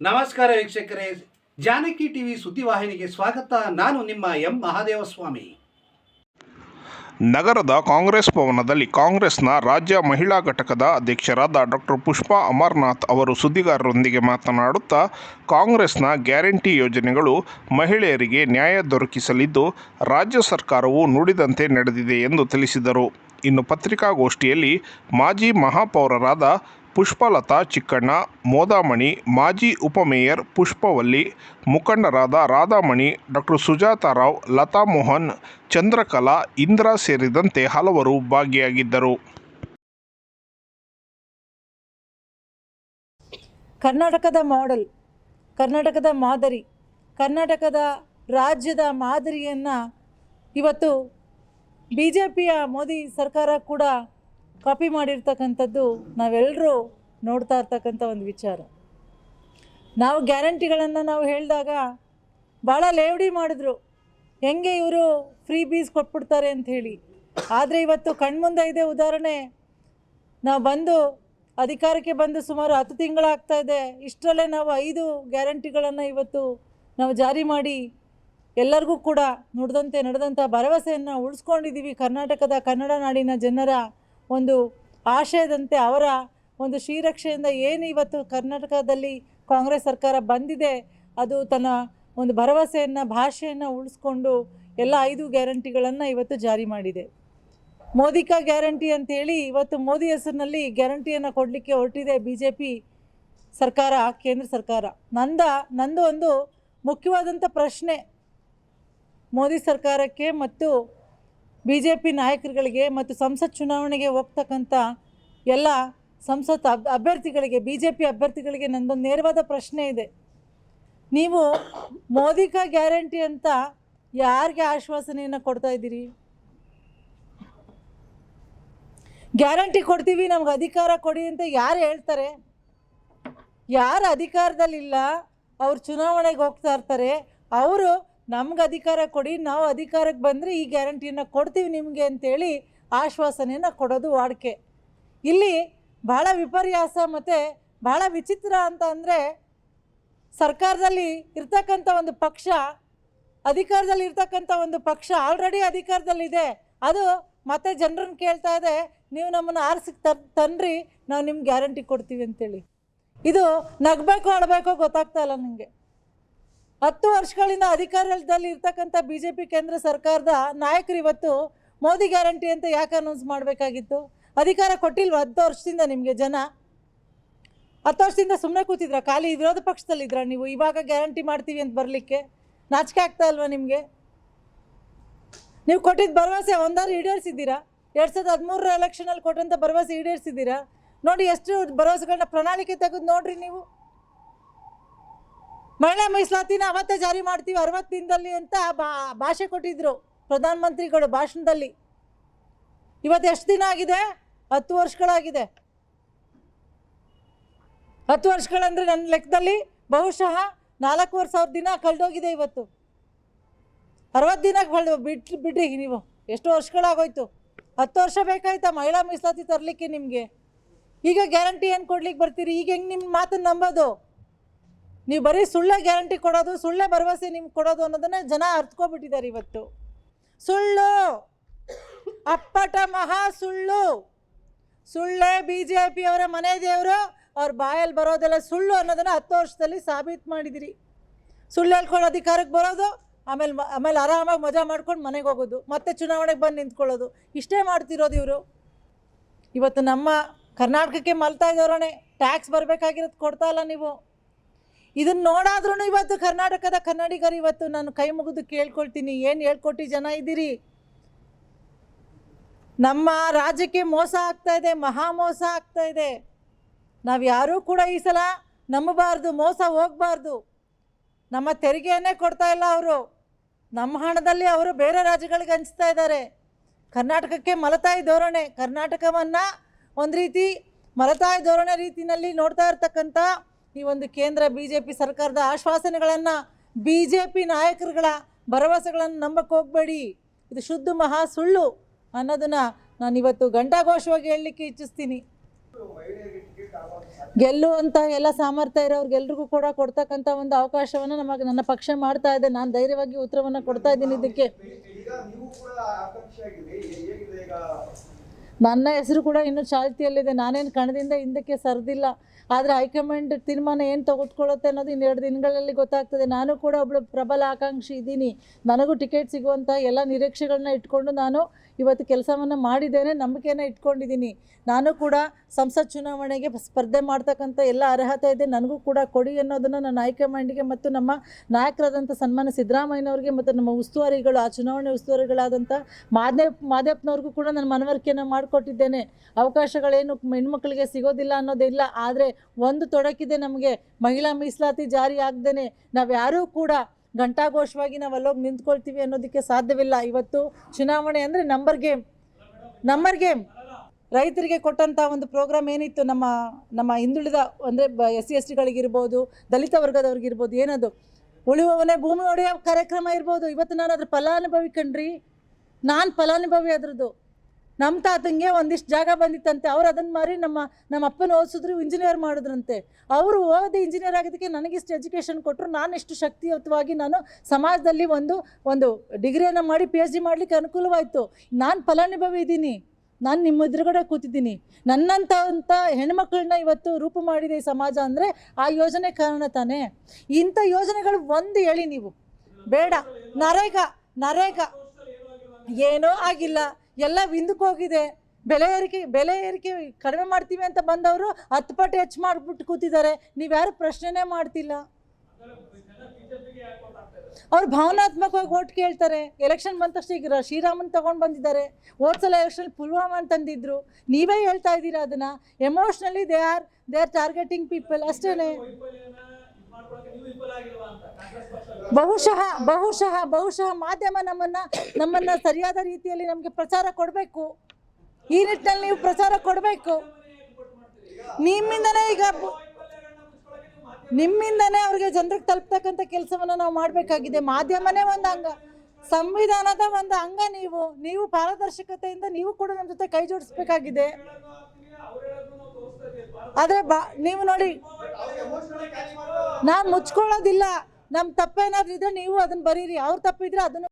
ನಮಸ್ಕಾರ ವೀಕ್ಷಕರೇ. ಜಾನಕಿ ಟಿವಿ ಸುದ್ದಿವಾಹಿನಿಗೆ ಸ್ವಾಗತ. ನಾನು ನಿಮ್ಮ ಎಂ ಮಹಾದೇವಸ್ವಾಮಿ. ನಗರದ ಕಾಂಗ್ರೆಸ್ ಭವನದಲ್ಲಿ ಕಾಂಗ್ರೆಸ್ನ ರಾಜ್ಯ ಮಹಿಳಾ ಘಟಕದ ಅಧ್ಯಕ್ಷರಾದ ಡಾಕ್ಟರ್ ಪುಷ್ಪಾ ಅಮರ್ನಾಥ್ ಅವರು ಸುದ್ದಿಗಾರರೊಂದಿಗೆ ಮಾತನಾಡುತ್ತಾ, ಕಾಂಗ್ರೆಸ್ನ ಗ್ಯಾರಂಟಿ ಯೋಜನೆಗಳು ಮಹಿಳೆಯರಿಗೆ ನ್ಯಾಯ ದೊರಕಿಸಲಿದ್ದು, ರಾಜ್ಯ ಸರ್ಕಾರವು ನುಡಿದಂತೆ ನಡೆದಿದೆ ಎಂದು ತಿಳಿಸಿದರು. ಇನ್ನು ಪತ್ರಿಕಾಗೋಷ್ಠಿಯಲ್ಲಿ ಮಾಜಿ ಮಹಾಪೌರರಾದ ಪುಷ್ಪಲತಾ ಚಿಕ್ಕಣ್ಣ ಮೋದಾಮಣಿ, ಮಾಜಿ ಉಪಮೇಯರ್ ಪುಷ್ಪವಲ್ಲಿ ಮುಖಂಡರಾದ ರಾಧಾಮಣಿ, ಡಾಕ್ಟರ್ ಸುಜಾತಾರಾವ್ ಲತಾ ಮೋಹನ್ ಚಂದ್ರಕಲಾ, ಇಂದ್ರ ಸೇರಿದಂತೆ ಹಲವರು ಭಾಗಿಯಾಗಿದ್ದರು. ಕರ್ನಾಟಕದ ಮಾಡೆಲ್, ಕರ್ನಾಟಕದ ಮಾದರಿ, ಕರ್ನಾಟಕದ ರಾಜ್ಯದ ಮಾದರಿಯನ್ನು ಇವತ್ತು ಬಿ ಜೆ ಪಿಯ ಮೋದಿ ಸರ್ಕಾರ ಕೂಡ ಕಾಪಿ ಮಾಡಿರ್ತಕ್ಕಂಥದ್ದು ನಾವೆಲ್ಲರೂ ನೋಡ್ತಾ ಇರ್ತಕ್ಕಂಥ ಒಂದು ವಿಚಾರ. ನಾವು ಗ್ಯಾರಂಟಿಗಳನ್ನು ನಾವು ಹೇಳಿದಾಗ ಭಾಳ ಲೇವಡಿ ಮಾಡಿದ್ರು. ಹೆಂಗೆ ಇವರು ಫ್ರೀ ಬೀಸ್ ಕೊಟ್ಬಿಡ್ತಾರೆ ಅಂಥೇಳಿ ಆದರೆ ಇವತ್ತು ಕಣ್ಮುಂದೆ ಇದೆ ಉದಾಹರಣೆ. ನಾವು ಬಂದು ಅಧಿಕಾರಕ್ಕೆ ಬಂದು ಸುಮಾರು ಹತ್ತು ತಿಂಗಳಾಗ್ತಾ ಇದೆ. ಇಷ್ಟರಲ್ಲೇ ನಾವು ಐದು ಗ್ಯಾರಂಟಿಗಳನ್ನು ಇವತ್ತು ನಾವು ಜಾರಿ ಮಾಡಿ ಎಲ್ಲರಿಗೂ ಕೂಡ ನುಡಿದಂತೆ ನಡೆದಂಥ ಭರವಸೆಯನ್ನು ಉಳಿಸ್ಕೊಂಡಿದ್ದೀವಿ ಕರ್ನಾಟಕದ ಕನ್ನಡ ನಾಡಿನ ಜನರ. ಒಂದು ಆಶಯದಂತೆ ಅವರ ಒಂದು ಶ್ರೀರಕ್ಷೆಯಿಂದ ಏನು ಇವತ್ತು ಕರ್ನಾಟಕದಲ್ಲಿ ಕಾಂಗ್ರೆಸ್ ಸರ್ಕಾರ ಬಂದಿದೆ, ಅದು ತನ್ನ ಒಂದು ಭರವಸೆಯನ್ನು, ಭಾಷೆಯನ್ನು ಉಳಿಸ್ಕೊಂಡು ಎಲ್ಲ ಐದು ಗ್ಯಾರಂಟಿಗಳನ್ನು ಇವತ್ತು ಜಾರಿ ಮಾಡಿದೆ. ಮೋದಿಕಾ ಗ್ಯಾರಂಟಿ ಅಂತೇಳಿ ಇವತ್ತು ಮೋದಿ ಹೆಸರಿನಲ್ಲಿ ಗ್ಯಾರಂಟಿಯನ್ನು ಕೊಡಲಿಕ್ಕೆ ಹೊರಟಿದೆ ಬಿ ಜೆ ಪಿ ಸರ್ಕಾರ, ಕೇಂದ್ರ ಸರ್ಕಾರ. ನಂದ, ನಂದು ಒಂದು ಮುಖ್ಯವಾದಂಥ ಪ್ರಶ್ನೆ ಮೋದಿ ಸರ್ಕಾರಕ್ಕೆ ಮತ್ತು ಬಿ ಜೆ ಪಿ ನಾಯಕರುಗಳಿಗೆ ಮತ್ತು ಸಂಸತ್ ಚುನಾವಣೆಗೆ ಹೋಗ್ತಕ್ಕಂಥ ಎಲ್ಲ ಸಂಸತ್ ಅಬ್ ಅಭ್ಯರ್ಥಿಗಳಿಗೆ ಬಿ ಜೆ ಪಿ ಅಭ್ಯರ್ಥಿಗಳಿಗೆ ನಂದೊಂದು ನೇರವಾದ ಪ್ರಶ್ನೆ ಇದೆ. ನೀವು ಮೋದಿಕಾ ಗ್ಯಾರಂಟಿ ಅಂತ ಯಾರಿಗೆ ಆಶ್ವಾಸನೆಯನ್ನು ಕೊಡ್ತಾ ಇದ್ದೀರಿ? ಗ್ಯಾರಂಟಿ ಕೊಡ್ತೀವಿ, ನಮ್ಗೆ ಅಧಿಕಾರ ಕೊಡಿ ಅಂತ ಯಾರು ಹೇಳ್ತಾರೆ? ಯಾರು ಅಧಿಕಾರದಲ್ಲಿಲ್ಲ, ಅವ್ರು ಚುನಾವಣೆಗೆ ಹೋಗ್ತಾ ಇರ್ತಾರೆ, ಅವರು ನಮ್ಗೆ ಅಧಿಕಾರ ಕೊಡಿ, ನಾವು ಅಧಿಕಾರಕ್ಕೆ ಬಂದರೆ ಈ ಗ್ಯಾರಂಟಿಯನ್ನು ಕೊಡ್ತೀವಿ ನಿಮಗೆ ಅಂತೇಳಿ ಆಶ್ವಾಸನೆಯನ್ನು ಕೊಡೋದು ವಾಡಿಕೆ. ಇಲ್ಲಿ ಭಾಳ ವಿಪರ್ಯಾಸ ಮತ್ತು ಭಾಳ ವಿಚಿತ್ರ ಅಂತ ಅಂದರೆ ಸರ್ಕಾರದಲ್ಲಿ ಇರ್ತಕ್ಕಂಥ ಒಂದು ಪಕ್ಷ, ಅಧಿಕಾರದಲ್ಲಿ ಇರ್ತಕ್ಕಂಥ ಒಂದು ಪಕ್ಷ ಆಲ್ರೆಡಿ ಅಧಿಕಾರದಲ್ಲಿದೆ. ಅದು ಮತ್ತೆ ಜನರನ್ನು ಕೇಳ್ತಾ ಇದೆ, ನೀವು ನಮ್ಮನ್ನು ಆರಿಸಿ ತರ್ ತನ್ರಿ ನಾವು ನಿಮ್ಗೆ ಗ್ಯಾರಂಟಿ ಕೊಡ್ತೀವಿ ಅಂತೇಳಿ. ಇದು ನಗಬೇಕೋ, ಅಳಬೇಕೋ ಗೊತ್ತಾಗ್ತಾ ಇಲ್ಲ ನನಗೆ ಹತ್ತು ವರ್ಷಗಳಿಂದ ಅಧಿಕಾರದಲ್ಲಿ ಇರ್ತಕ್ಕಂಥ ಬಿ ಜೆ ಪಿ ಕೇಂದ್ರ ಸರ್ಕಾರದ ನಾಯಕರು ಇವತ್ತು ಮೋದಿ ಗ್ಯಾರಂಟಿ ಅಂತ ಯಾಕೆ ಅನೌನ್ಸ್ ಮಾಡಬೇಕಾಗಿತ್ತು? ಅಧಿಕಾರ ಕೊಟ್ಟಿಲ್ವ ಹತ್ತು ವರ್ಷದಿಂದ ನಿಮಗೆ ಜನ? ಹತ್ತು ವರ್ಷದಿಂದ ಸುಮ್ಮನೆ ಕೂತಿದ್ರ? ಖಾಲಿ ವಿರೋಧ ಪಕ್ಷದಲ್ಲಿದ್ರ ನೀವು? ಇವಾಗ ಗ್ಯಾರಂಟಿ ಮಾಡ್ತೀವಿ ಅಂತ ಬರಲಿಕ್ಕೆ? ನಾಚಿಕೆ ಆಗ್ತಾ ಅಲ್ವಾ ನಿಮಗೆ? ನೀವು ಕೊಟ್ಟಿದ್ದ ಭರವಸೆ ಒಂದಾರು ಈಡೇರಿಸಿದ್ದೀರಾ? ಎರಡು ಸಾವಿರದ ಹದಿಮೂರರ ಎಲೆಕ್ಷನಲ್ಲಿ ಕೊಟ್ಟಂಥ ಭರವಸೆ ಈಡೇರಿಸಿದ್ದೀರಾ? ನೋಡಿ ಎಷ್ಟು ಭರವಸೆಗಳನ್ನ ಪ್ರಣಾಳಿಕೆ ತೆಗೆದು ನೋಡ್ರಿ ನೀವು. ಮಹಿಳಾ ಮೀಸಲಾತಿನ ಅವತ್ತೇ ಜಾರಿ ಮಾಡ್ತೀವಿ ಅರವತ್ತು ದಿನದಲ್ಲಿ ಅಂತ ಬಾ, ಭಾಷೆ ಕೊಟ್ಟಿದ್ರು ಪ್ರಧಾನಮಂತ್ರಿಗಳು ಭಾಷಣದಲ್ಲಿ. ಇವತ್ತು ಎಷ್ಟು ದಿನ ಆಗಿದೆ? ಹತ್ತು ವರ್ಷಗಳಾಗಿದೆ. ಹತ್ತು ವರ್ಷಗಳಂದರೆ ನನ್ನ ಲೆಕ್ಕದಲ್ಲಿ ಬಹುಶಃ ನಾಲ್ಕೂವರೆ ಸಾವಿರ ದಿನ ಕಳೆದೋಗಿದೆ ಇವತ್ತು. ಅರವತ್ತು ದಿನ ಕಳೆದು ಬಿಟ್ಟು ಬಿಡ್ರಿ ನೀವು. ಎಷ್ಟು ವರ್ಷಗಳಾಗೋಯ್ತು? ಹತ್ತು ವರ್ಷ ಬೇಕಾಯ್ತಾ ಮಹಿಳಾ ಮೀಸಲಾತಿ ತರಲಿಕ್ಕೆ ನಿಮಗೆ? ಈಗ ಗ್ಯಾರಂಟಿ ಏನು ಕೊಡ್ಲಿಕ್ಕೆ ಬರ್ತೀರಿ? ಈಗ ಹೆಂಗೆ ನಿಮ್ಮ ಮಾತನ್ನು ನಂಬೋದು? ನೀವು ಬರೀ ಸುಳ್ಳೇ ಗ್ಯಾರಂಟಿ ಕೊಡೋದು, ಸುಳ್ಳೇ ಭರವಸೆ ನಿಮ್ಗೆ ಕೊಡೋದು ಅನ್ನೋದನ್ನ ಜನ ಅರ್ತ್ಕೊಬಿಟ್ಟಿದ್ದಾರೆ ಇವತ್ತು. ಸುಳ್ಳು! ಅಪ್ಪಟ ಮಹಾ ಸುಳ್ಳು! ಸುಳ್ಳೇ ಬಿ ಜೆ ಪಿಯವರ ಮನೆ ದೇವರು, ಅವ್ರ ಬಾಯಲ್ಲಿ ಬರೋದೆಲ್ಲ ಸುಳ್ಳು ಅನ್ನೋದನ್ನು ಹತ್ತು ವರ್ಷದಲ್ಲಿ ಸಾಬೀತು ಮಾಡಿದಿರಿ. ಸುಳ್ಳು ಹೇಳ್ಕೊಂಡು ಅಧಿಕಾರಕ್ಕೆ ಬರೋದು, ಆಮೇಲೆ ಆಮೇಲೆ ಆರಾಮಾಗಿ ಮಜಾ ಮಾಡ್ಕೊಂಡು ಮನೆಗೆ ಹೋಗೋದು, ಮತ್ತೆ ಚುನಾವಣೆಗೆ ಬಂದು ನಿಂತ್ಕೊಳ್ಳೋದು. ಇಷ್ಟೇ ಮಾಡ್ತಿರೋದು ಇವರು. ಇವತ್ತು ನಮ್ಮ ಕರ್ನಾಟಕಕ್ಕೆ ಮಲ್ತಾ ಇದ್ದವರೋಣೆ ಟ್ಯಾಕ್ಸ್ ಬರಬೇಕಾಗಿರೋದು ಕೊಡ್ತಾ ಇಲ್ಲ ನೀವು. ಇದನ್ನು ನೋಡಾದ್ರೂ ಇವತ್ತು ಕರ್ನಾಟಕದ ಕನ್ನಡಿಗರು ಇವತ್ತು ನಾನು ಕೈ ಮುಗಿದು ಕೇಳ್ಕೊಳ್ತೀನಿ. ಏನು ಹೇಳ್ಕೊಟ್ಟು ಜನ ಇದ್ದೀರಿ? ನಮ್ಮ ರಾಜ್ಯಕ್ಕೆ ಮೋಸ ಆಗ್ತಾ ಇದೆ, ಮಹಾ ಮೋಸ ಆಗ್ತಾ ಇದೆ. ನಾವು ಯಾರೂ ಕೂಡ ಈ ಸಲ ನಂಬಬಾರ್ದು, ಮೋಸ ಹೋಗಬಾರ್ದು. ನಮ್ಮ ತೆರಿಗೆಯನ್ನೇ ಕೊಡ್ತಾ ಇಲ್ಲ ಅವರು. ನಮ್ಮ ಹಣದಲ್ಲಿ ಅವರು ಬೇರೆ ರಾಜ್ಯಗಳಿಗೆ ಹಂಚ್ತಾ ಇದ್ದಾರೆ. ಕರ್ನಾಟಕಕ್ಕೆ ಮಲತಾಯಿ ಧೋರಣೆ, ಕರ್ನಾಟಕವನ್ನು ಒಂದು ರೀತಿ ಮಲತಾಯಿ ಧೋರಣೆ ರೀತಿಯಲ್ಲಿ ನೋಡ್ತಾ ಇರ್ತಕ್ಕಂಥ ಈ ಒಂದು ಕೇಂದ್ರ ಬಿ ಜೆ ಪಿ ಸರ್ಕಾರದ ಆಶ್ವಾಸನೆಗಳನ್ನು ಬಿ ಜೆ ಪಿ ನಾಯಕರುಗಳ ಭರವಸೆಗಳನ್ನು ನಂಬಕ್ಕೆ ಹೋಗಬೇಡಿ. ಇದು ಶುದ್ಧ ಮಹಾ ಸುಳ್ಳು ಅನ್ನೋದನ್ನು ನಾನು ಇವತ್ತು ಘಂಟಾಘೋಷವಾಗಿ ಹೇಳಲಿಕ್ಕೆ ಇಚ್ಛಿಸ್ತೀನಿ. ಗೆಲ್ಲುವಂಥ ಎಲ್ಲ ಸಾಮರ್ಥ್ಯ ಇರೋರ್ಗೆಲ್ರಿಗೂ ಕೂಡ ಕೊಡ್ತಕ್ಕಂಥ ಒಂದು ಅವಕಾಶವನ್ನು ನಮಗೆ ನನ್ನ ಪಕ್ಷ ಮಾಡ್ತಾ ಇದೆ. ನಾನು ಧೈರ್ಯವಾಗಿ ಉತ್ತರವನ್ನು ಕೊಡ್ತಾ ಇದ್ದೀನಿ ಇದಕ್ಕೆ. ನನ್ನ ಹೆಸರು ಕೂಡ ಇನ್ನೂ ಚಾಲ್ತಿಯಲ್ಲಿದೆ. ನಾನೇನು ಕಣದಿಂದ ಹಿಂದಕ್ಕೆ ಸರಿದಿಲ್ಲ. ಆದರೆ ಹೈಕಮಾಂಡ್ ತೀರ್ಮಾನ ಏನು ತೆಗೆದುಕೊಳ್ಳುತ್ತೆ ಅನ್ನೋದು ಇನ್ನೆರಡು ದಿನಗಳಲ್ಲಿ ಗೊತ್ತಾಗ್ತದೆ. ನಾನು ಕೂಡ ಒಬ್ಬಳು ಪ್ರಬಲ ಆಕಾಂಕ್ಷಿ ಇದ್ದೀನಿ. ನನಗೂ ಟಿಕೆಟ್ ಸಿಗುವಂಥ ಎಲ್ಲ ನಿರೀಕ್ಷೆಗಳನ್ನ ಇಟ್ಕೊಂಡು ನಾನು ಇವತ್ತು ಕೆಲಸವನ್ನು ಮಾಡಿದ್ದೇನೆ ನಂಬಿಕೆಯನ್ನು ಇಟ್ಕೊಂಡಿದ್ದೀನಿ. ನಾನು ಕೂಡ ಸಂಸತ್ ಚುನಾವಣೆಗೆ ಸ್ಪರ್ಧೆ ಮಾಡ್ತಕ್ಕಂಥ ಎಲ್ಲ ಅರ್ಹತೆ ಇದೆ. ನನಗೂ ಕೂಡ ಕೊಡಿ ಅನ್ನೋದನ್ನು ನನ್ನ ಹೈಕಮಾಂಡಿಗೆ ಮತ್ತು ನಮ್ಮ ನಾಯಕರಾದಂಥ ಸನ್ಮಾನ ಸಿದ್ದರಾಮಯ್ಯನವ್ರಿಗೆ ಮತ್ತು ನಮ್ಮ ಉಸ್ತುವಾರಿಗಳು, ಆ ಚುನಾವಣೆ ಉಸ್ತುವಾರಿಗಳಾದಂಥ ಮಾದೇವ್ ಮಾದೇಪ್ನವ್ರಿಗೂ ಕೂಡ ನನ್ನ ಮನವರಿಕೆಯನ್ನು ಮಾಡಿಕೊಟ್ಟಿದ್ದೇನೆ. ಅವಕಾಶಗಳೇನು ಹೆಣ್ಮಕ್ಳಿಗೆ ಸಿಗೋದಿಲ್ಲ ಅನ್ನೋದಿಲ್ಲ. ಆದರೆ ಒಂದು ತೊಡಕಿದೆ ನಮಗೆ. ಮಹಿಳಾ ಮೀಸಲಾತಿ ಜಾರಿ ಆಗ್ದೇನೆ. ನಾವು ಯಾರೂ ಕೂಡ ಘಂಟಾಘೋಷವಾಗಿ ನಾವು ಅಲ್ಲೋಗಿ ನಿಂತ್ಕೊಳ್ತೀವಿ ಅನ್ನೋದಕ್ಕೆ ಸಾಧ್ಯವಿಲ್ಲ. ಇವತ್ತು ಚುನಾವಣೆ ಅಂದರೆ ನಂಬರ್ ಗೇಮ್. Number game. ರೈತರಿಗೆ ಕೊಟ್ಟಂಥ ಒಂದು ಪ್ರೋಗ್ರಾಮ್ ಏನಿತ್ತು ನಮ್ಮ ನಮ್ಮ ಹಿಂದುಳಿದ ಅಂದರೆ ಬ, ಎಸ್ ಸಿ ಎಸ್ ಟಿಗಳಿಗಿರ್ಬೋದು ದಲಿತ ವರ್ಗದವ್ರಿಗಿರ್ಬೋದು, ಏನದು? ಉಳಿಯುವವನೇ ಭೂಮಿ ಒಡೆಯೋ ಕಾರ್ಯಕ್ರಮ ಇರ್ಬೋದು. ಇವತ್ತು ನಾನು ಅದ್ರ ಫಲಾನುಭವಿ ಕಣ್ರಿ. ನಾನು ಫಲಾನುಭವಿ ಅದ್ರದ್ದು. ನಮ್ಮ ತಾತಂಗೆ ಒಂದಿಷ್ಟು ಜಾಗ ಬಂದಿತ್ತಂತೆ, ಅವ್ರು ಅದನ್ನು ಮಾರಿ ನಮ್ಮ ನಮ್ಮ ಅಪ್ಪನ ಓದಿಸಿದ್ರು ಇಂಜಿನಿಯರ್ ಮಾಡಿದ್ರಂತೆ. ಅವರು ಓದಿ ಇಂಜಿನಿಯರ್ ಆಗಿದ್ದಕ್ಕೆ ನನಗಿಷ್ಟು ಎಜುಕೇಷನ್ ಕೊಟ್ಟರು ನಾನು ಎಷ್ಟು ಶಕ್ತಿಯುತವಾಗಿ ನಾನು ಸಮಾಜದಲ್ಲಿ ಒಂದು ಒಂದು ಡಿಗ್ರಿಯನ್ನು ಮಾಡಿ ಪಿ ಎಚ್ ಡಿ ಮಾಡಲಿಕ್ಕೆ ಅನುಕೂಲವಾಯಿತು. ನಾನು ಫಲಾನುಭವಿ ಇದ್ದೀನಿ, ನಾನು ನಿಮ್ಮ ಎದುರುಗಡೆ ಕೂತಿದ್ದೀನಿ. ನನ್ನಂಥ ಅಂಥ ಹೆಣ್ಮಕ್ಳನ್ನ ಇವತ್ತು ರೂಪು ಮಾಡಿದೆ ಈ ಸಮಾಜ ಅಂದರೆ ಆ ಯೋಜನೆ ಕಾರಣ ತಾನೇ. ಇಂಥ ಯೋಜನೆಗಳು ಒಂದು ಹೇಳಿ ನೀವು. ಬೇಡ, ನರೇಗ ನರೇಗ. ಏನೂ ಆಗಿಲ್ಲ. ಎಲ್ಲ ವಿಂದಕ್ಕೆ ಹೋಗಿದೆ. ಬೆಲೆ ಏರಿಕೆ ಬೆಲೆ ಏರಿಕೆ ಕಡಿಮೆ ಮಾಡ್ತೀವಿ ಅಂತ ಬಂದವರು ಹತ್ತು ಪಟ್ಟು ಹೆಚ್ಚು ಮಾಡಿಬಿಟ್ಟು ಕೂತಿದ್ದಾರೆ. ನೀವ್ಯಾರು ಪ್ರಶ್ನೆನೇ ಮಾಡ್ತಿಲ್ಲ. ಅವ್ರು ಭಾವನಾತ್ಮಕವಾಗಿ ಓಟ್ ಕೇಳ್ತಾರೆ. ಎಲೆಕ್ಷನ್ ಬಂದ ತಕ್ಷಣ ಈಗ ಶ್ರೀರಾಮನ್ ತಗೊಂಡು ಬಂದಿದ್ದಾರೆ. ಸಲ ಎಲೆಕ್ಷನ್ ಪುಲ್ವಾಮ ತಂದಿದ್ರು ನೀವೇ ಹೇಳ್ತಾ ಇದ್ದೀರಾ ಅದನ್ನು? Emotionally they are they are targeting people ಅಷ್ಟೇ ಬಹುಶಃ ಬಹುಶಃ ಬಹುಶಃ ಮಾಧ್ಯಮ ನಮ್ಮನ್ನ ನಮ್ಮನ್ನ ಸರಿಯಾದ ರೀತಿಯಲ್ಲಿ ನಮಗೆ ಪ್ರಚಾರ ಕೊಡಬೇಕು. ಈ ನಿಟ್ಟಿನಲ್ಲಿ ನೀವು ಪ್ರಚಾರ ಕೊಡಬೇಕು. ನಿಮ್ಮಿಂದನೇ ಈಗ ನಿಮ್ಮಿಂದನೇ ಅವ್ರಿಗೆ ಜನರಿಗೆ ತಲುಪ್ತಕ್ಕಂಥ ಕೆಲಸವನ್ನು ನಾವು ಮಾಡಬೇಕಾಗಿದೆ. ಮಾಧ್ಯಮನೇ ಒಂದು ಅಂಗ, ಸಂವಿಧಾನದ ಒಂದು ಅಂಗ ನೀವು. ನೀವು ಪಾರದರ್ಶಕತೆಯಿಂದ ನೀವು ಕೂಡ ನಮ್ಮ ಜೊತೆ ಕೈ ಜೋಡಿಸ್ಬೇಕಾಗಿದೆ. ಆದರೆ ಬಾ, ನೀವು ನೋಡಿ. ನಾನು ಮುಚ್ಕೊಳ್ಳೋದಿಲ್ಲ. ನಮ್ಮ ತಪ್ಪೇನಾದ್ರೂ ಇದ್ರೆ ನೀವು ಅದನ್ನ ಬರೀರಿ. ಅವ್ರ ತಪ್ಪಿದ್ರೆ ಅದನ್ನು